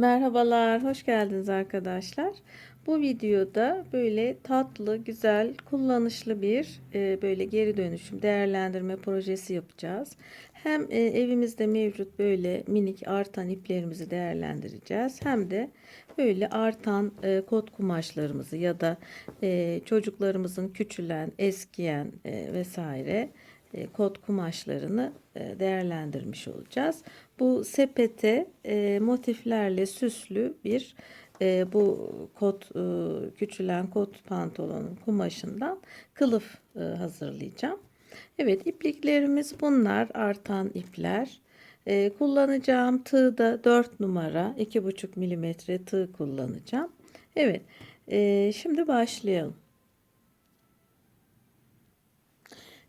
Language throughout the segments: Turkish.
Merhabalar, hoş geldiniz arkadaşlar. Bu videoda böyle tatlı, güzel, kullanışlı bir e, böyle geri dönüşüm değerlendirme projesi yapacağız. Hem e, evimizde mevcut böyle minik artan iplerimizi değerlendireceğiz. Hem de böyle artan e, kot kumaşlarımızı ya da e, çocuklarımızın küçülen, eskiyen e, vesaire e, kot kumaşlarını e, değerlendirmiş olacağız. Bu sepete e, motiflerle süslü bir bu kot küçülen kot pantolonun kumaşından kılıf hazırlayacağım. Evet ipliklerimiz bunlar artan ipler. E, kullanacağım tığ da 4 numara 2,5 milimetre tığ kullanacağım. Evet e, şimdi başlayalım.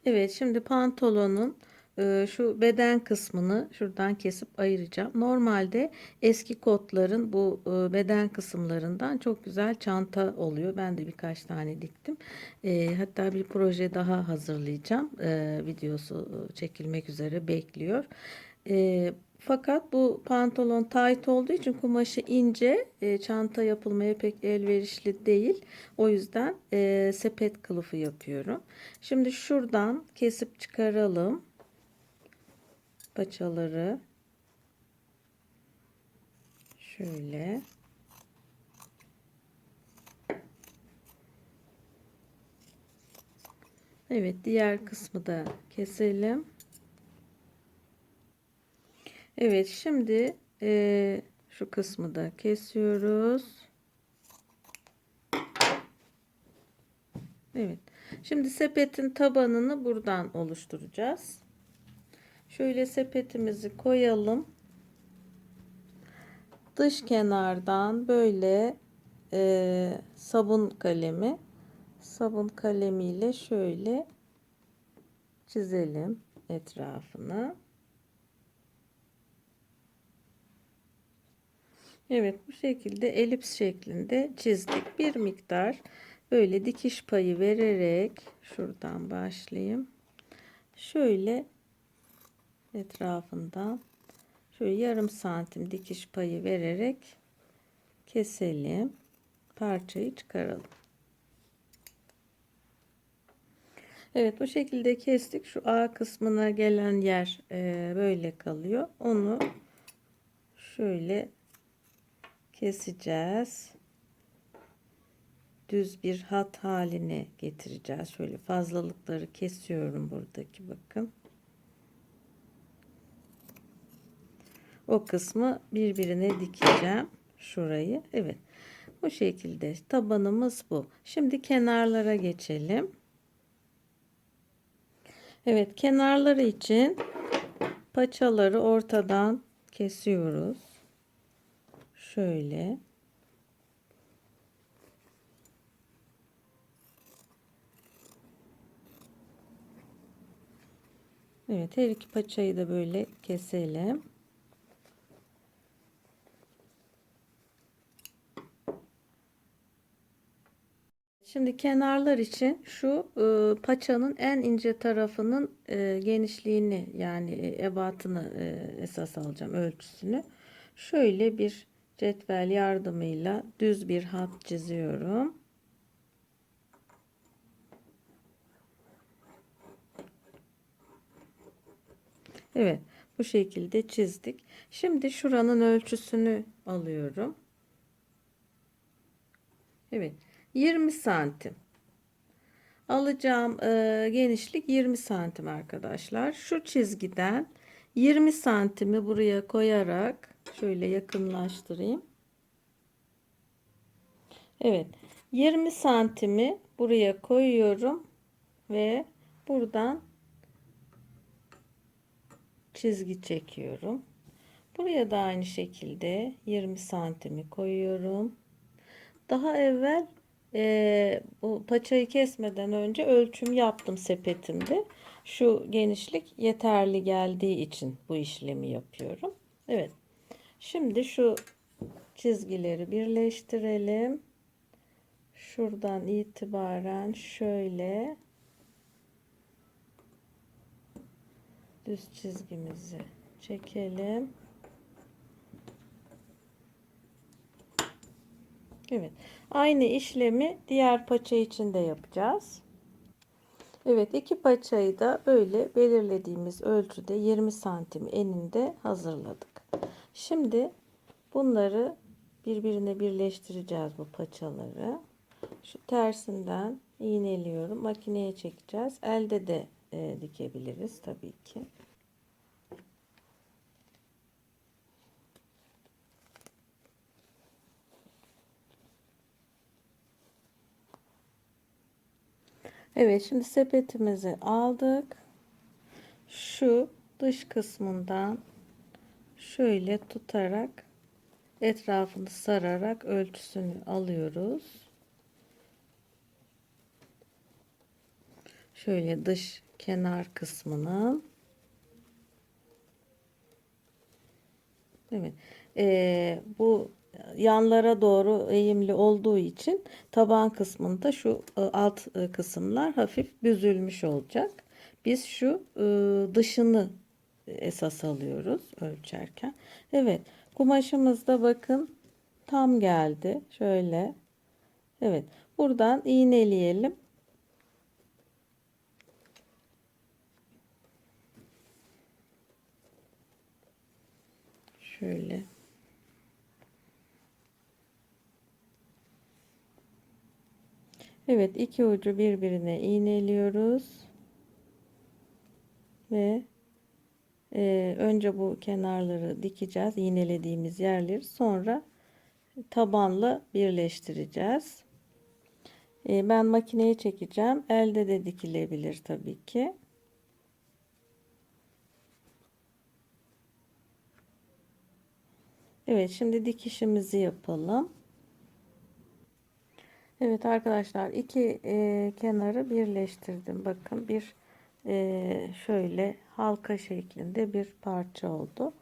Evet şimdi pantolonun e, şu beden kısmını şuradan kesip ayıracağım. Normalde eski kotların bu e, beden kısımlarından çok güzel çanta oluyor. Ben de birkaç tane diktim. E, hatta bir proje daha hazırlayacağım. Videosu çekilmek üzere bekliyor. Fakat bu pantolon tight olduğu için kumaşı ince, e, çanta yapılmaya pek elverişli değil. O yüzden e, sepet kılıfı yapıyorum. Şimdi şuradan kesip çıkaralım paçaları. Şöyle. Evet diğer kısmı da keselim. Evet şimdi e, şu kısmı da kesiyoruz. Evet. Şimdi sepetin tabanını buradan oluşturacağız. Şöyle sepetimizi koyalım. Dış kenardan böyle e, sabun kalemi sabun kalemiyle şöyle çizelim etrafını. Evet bu şekilde elips şeklinde çizdik. Bir miktar böyle dikiş payı vererek şuradan başlayayım. Şöyle etrafından şöyle yarım santim dikiş payı vererek keselim. Parçayı çıkaralım. Evet bu şekilde kestik. Şu A kısmına gelen yer e, böyle kalıyor. Onu şöyle keseceğiz. Düz bir hat haline getireceğiz. Şöyle fazlalıkları kesiyorum buradaki bakın. O kısmı birbirine dikeceğim. Şurayı. Evet. Bu şekilde tabanımız bu. Şimdi kenarlara geçelim. Evet kenarları için paçaları ortadan kesiyoruz. Şöyle. Evet her iki paçayı da böyle keselim. Şimdi kenarlar için şu e, paçanın en ince tarafının e, genişliğini yani e, ebatını e, esas alacağım ölçüsünü. Şöyle bir cetvel yardımıyla düz bir hat çiziyorum. Evet bu şekilde çizdik. Şimdi şuranın ölçüsünü alıyorum. Evet 20 santim. Alacağım e, genişlik 20 santim arkadaşlar. Şu çizgiden 20 santimi buraya koyarak şöyle yakınlaştırayım. Evet 20 santimi buraya koyuyorum ve buradan çizgi çekiyorum. Buraya da aynı şekilde 20 santimi koyuyorum. Daha evvel e, bu paçayı kesmeden önce ölçüm yaptım sepetimde. Şu genişlik yeterli geldiği için bu işlemi yapıyorum. Evet. Şimdi şu çizgileri birleştirelim. Şuradan itibaren şöyle düz çizgimizi çekelim. Evet. Aynı işlemi diğer paça için de yapacağız. Evet iki paçayı da böyle belirlediğimiz ölçüde 20 santim eninde hazırladık. Şimdi bunları birbirine birleştireceğiz bu paçaları. Şu tersinden iğneliyorum. Makineye çekeceğiz. Elde de e, dikebiliriz tabii ki. Evet şimdi sepetimizi aldık. Şu dış kısmından şöyle tutarak etrafını sararak ölçüsünü alıyoruz. Şöyle dış kenar kısmının Evet. Ee, bu yanlara doğru eğimli olduğu için taban kısmında şu e, alt e, kısımlar hafif büzülmüş olacak. Biz şu e, dışını esas alıyoruz ölçerken. Evet. Kumaşımızda bakın tam geldi. Şöyle. Evet. Buradan iğneleyelim. Şöyle. Evet iki ucu birbirine iğneliyoruz. Ve e, önce bu kenarları dikeceğiz. iğnelediğimiz yerleri sonra tabanla birleştireceğiz. E, ben makineye çekeceğim. Elde de dikilebilir tabii ki. Evet şimdi dikişimizi yapalım. Evet arkadaşlar iki e, kenarı birleştirdim. Bakın bir e, şöyle halka şeklinde bir parça oldu.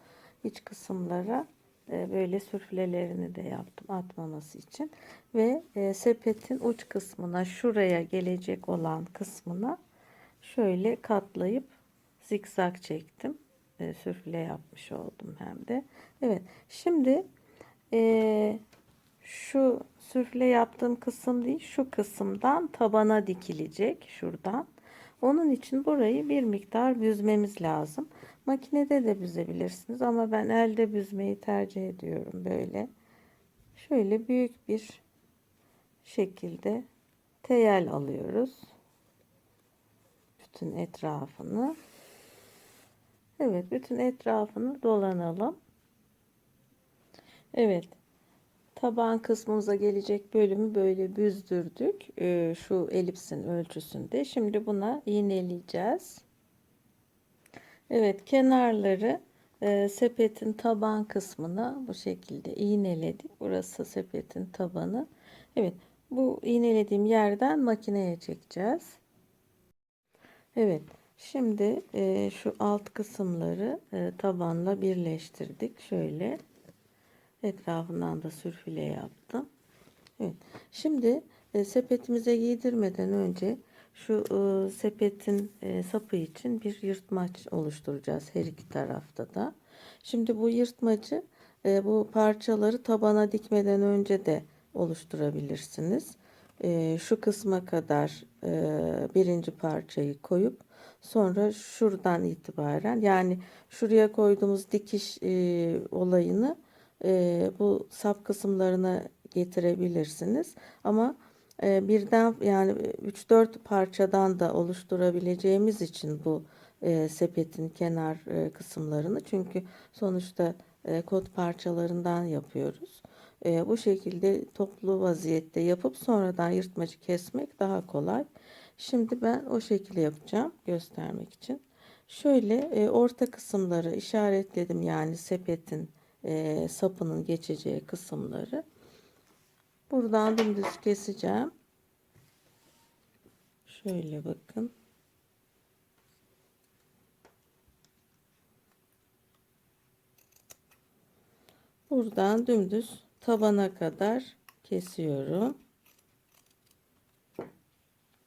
İç kısımlara e, böyle sürflelerini de yaptım atmaması için. Ve e, sepetin uç kısmına şuraya gelecek olan kısmına şöyle katlayıp zikzak çektim. E, sürfle yapmış oldum hem de. Evet şimdi e, şu sürfle yaptığım kısım değil şu kısımdan tabana dikilecek şuradan. Onun için burayı bir miktar büzmemiz lazım. Makinede de büzebilirsiniz ama ben elde büzmeyi tercih ediyorum böyle. Şöyle büyük bir şekilde teyel alıyoruz. Bütün etrafını. Evet bütün etrafını dolanalım. Evet taban kısmımıza gelecek bölümü böyle büzdürdük. Ee, şu elipsin ölçüsünde. Şimdi buna iğneleyeceğiz. Evet kenarları e, sepetin taban kısmına bu şekilde iğneledik. Burası sepetin tabanı. Evet bu iğnelediğim yerden makineye çekeceğiz. Evet şimdi e, şu alt kısımları e, tabanla birleştirdik. Şöyle Etrafından da sürfile yaptım. Evet. Şimdi e, sepetimize giydirmeden önce şu e, sepetin e, sapı için bir yırtmaç oluşturacağız her iki tarafta da. Şimdi bu yırtmacı e, bu parçaları tabana dikmeden önce de oluşturabilirsiniz. E, şu kısma kadar e, birinci parçayı koyup sonra şuradan itibaren yani şuraya koyduğumuz dikiş e, olayını e, bu sap kısımlarına getirebilirsiniz. Ama e, birden yani 3-4 parçadan da oluşturabileceğimiz için bu e, sepetin kenar e, kısımlarını çünkü sonuçta e, kot parçalarından yapıyoruz. E, bu şekilde toplu vaziyette yapıp sonradan yırtmacı kesmek daha kolay. Şimdi ben o şekilde yapacağım göstermek için. Şöyle e, orta kısımları işaretledim yani sepetin e, sapının geçeceği kısımları. Buradan dümdüz keseceğim. Şöyle bakın. Buradan dümdüz tabana kadar kesiyorum.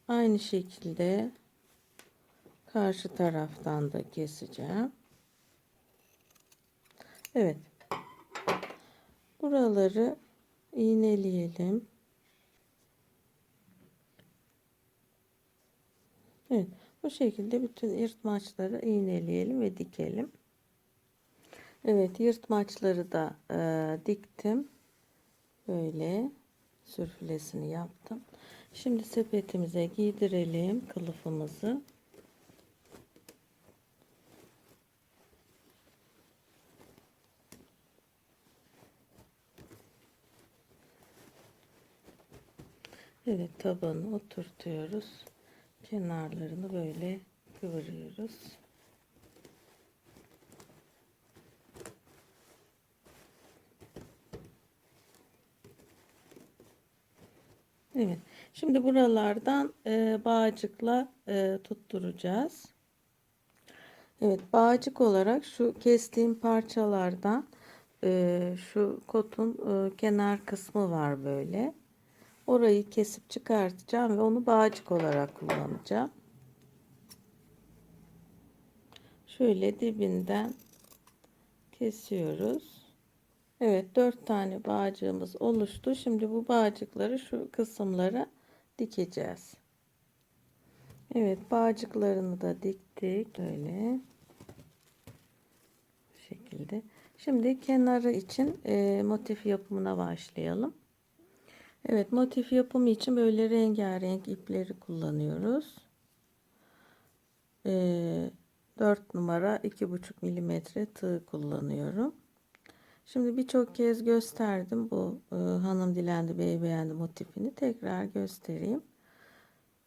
Aynı şekilde karşı taraftan da keseceğim. Evet. Buraları iğneleyelim. Evet, bu şekilde bütün yırtmaçları iğneleyelim ve dikelim. Evet, yırtmaçları da e, diktim. Böyle sürfülesini yaptım. Şimdi sepetimize giydirelim kılıfımızı. Evet tabanı oturtuyoruz. Kenarlarını böyle kıvırıyoruz. Evet. Şimdi buralardan e, bağcıkla e, tutturacağız. Evet, bağcık olarak şu kestiğim parçalardan e, şu kotun e, kenar kısmı var böyle. Orayı kesip çıkartacağım ve onu bağcık olarak kullanacağım. Şöyle dibinden kesiyoruz. Evet, dört tane bağcığımız oluştu. Şimdi bu bağcıkları şu kısımlara dikeceğiz. Evet, bağcıklarını da diktik böyle. Bu şekilde. Şimdi kenarı için e, motif yapımına başlayalım. Evet, motif yapımı için böyle rengarenk ipleri kullanıyoruz. E, 4 numara 2,5 milimetre tığ kullanıyorum. Şimdi birçok kez gösterdim bu e, hanım dilendi bey beğendi motifini. Tekrar göstereyim.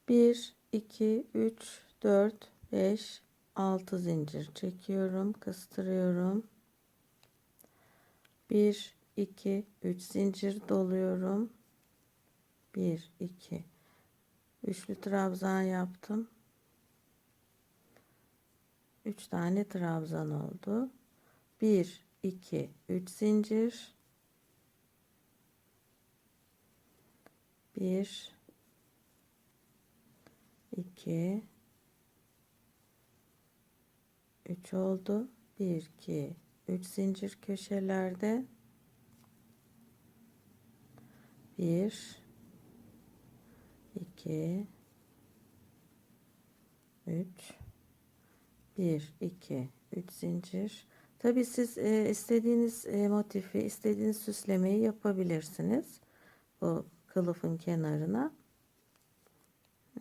1, 2, 3, 4, 5, 6 zincir çekiyorum. Kıstırıyorum. 1, 2, 3 zincir doluyorum. 1, 2, üçlü trabzan yaptım. 3 tane trabzan oldu. 1, 2, 3 zincir. 1, 2, 3 oldu. 1, 2, 3 zincir köşelerde. 1, 2, 3, 1, 2, 3 zincir. Tabi siz e, istediğiniz e, motifi, istediğiniz süslemeyi yapabilirsiniz. Bu kılıfın kenarına.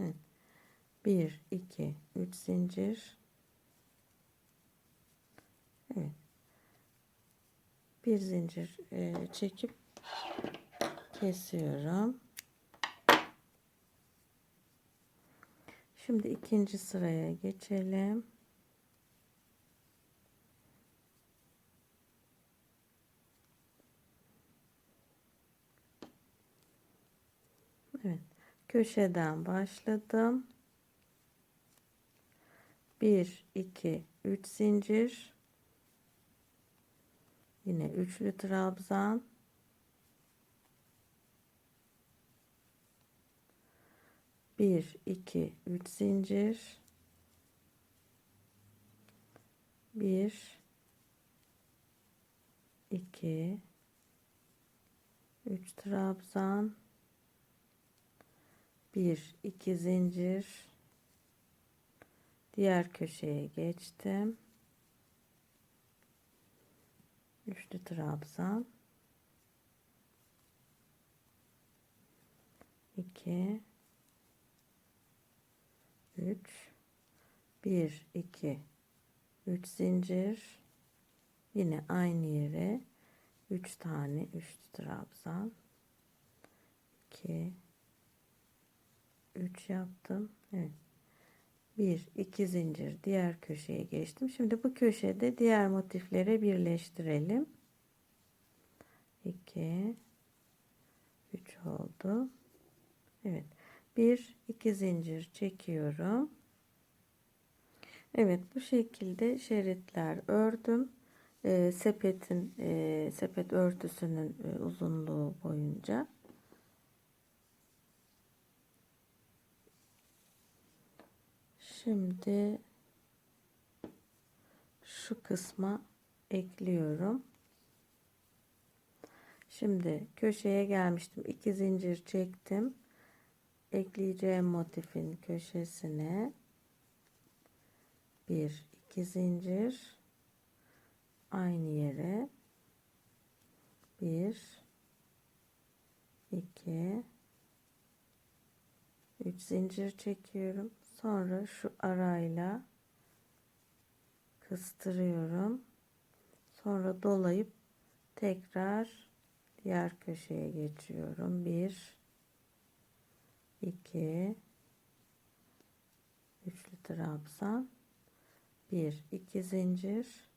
Evet. 1, 2, 3 zincir. Evet. Bir zincir e, çekip kesiyorum. Şimdi ikinci sıraya geçelim. Evet. Köşeden başladım. 1 2 3 zincir. Yine üçlü trabzan. Bir, iki, üç zincir. Bir, iki, üç trabzan. 1 2 zincir diğer köşeye geçtim üçlü trabzan 2 3 1 2 3 zincir yine aynı yere 3 tane üçlü trabzan 2 3 yaptım. Evet. 1 2 zincir diğer köşeye geçtim. Şimdi bu köşede diğer motiflere birleştirelim. 2 3 oldu. Evet. 1 2 zincir çekiyorum. Evet bu şekilde şeritler ördüm. E, sepetin e, sepet örtüsünün e, uzunluğu boyunca Şimdi şu kısma ekliyorum. Şimdi köşeye gelmiştim. İki zincir çektim. Ekleyeceğim motifin köşesine bir iki zincir aynı yere bir iki üç zincir çekiyorum. Sonra şu arayla kıstırıyorum. Sonra dolayıp tekrar diğer köşeye geçiyorum. 1 2 üçlü trabzan. 1 2 zincir.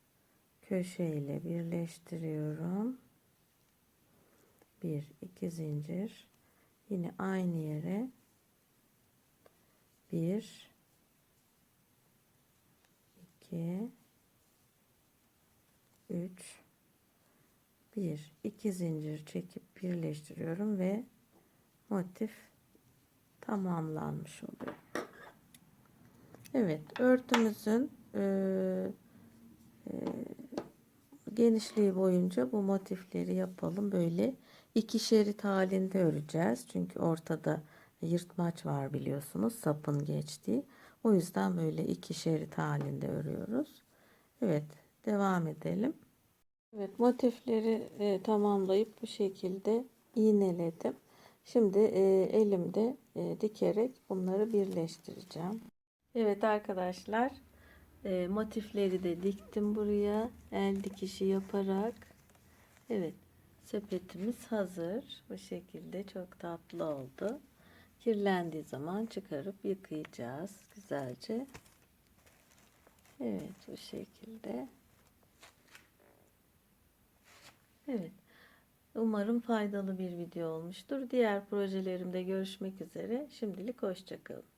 Köşe ile birleştiriyorum. 1 2 zincir. Yine aynı yere. 1 2 3 1 2 zincir çekip birleştiriyorum ve motif tamamlanmış oluyor. Evet örtümüzün e, e, genişliği boyunca bu motifleri yapalım. Böyle iki şerit halinde öreceğiz. Çünkü ortada yırtmaç var biliyorsunuz sapın geçtiği. O yüzden böyle iki şerit halinde örüyoruz. Evet devam edelim. Evet motifleri e, tamamlayıp bu şekilde iğneledim. Şimdi e, elimde e, dikerek bunları birleştireceğim. Evet arkadaşlar e, motifleri de diktim buraya el dikişi yaparak. Evet sepetimiz hazır. Bu şekilde çok tatlı oldu. Kirlendiği zaman çıkarıp yıkayacağız güzelce. Evet bu şekilde. Evet. Umarım faydalı bir video olmuştur. Diğer projelerimde görüşmek üzere. Şimdilik hoşçakalın.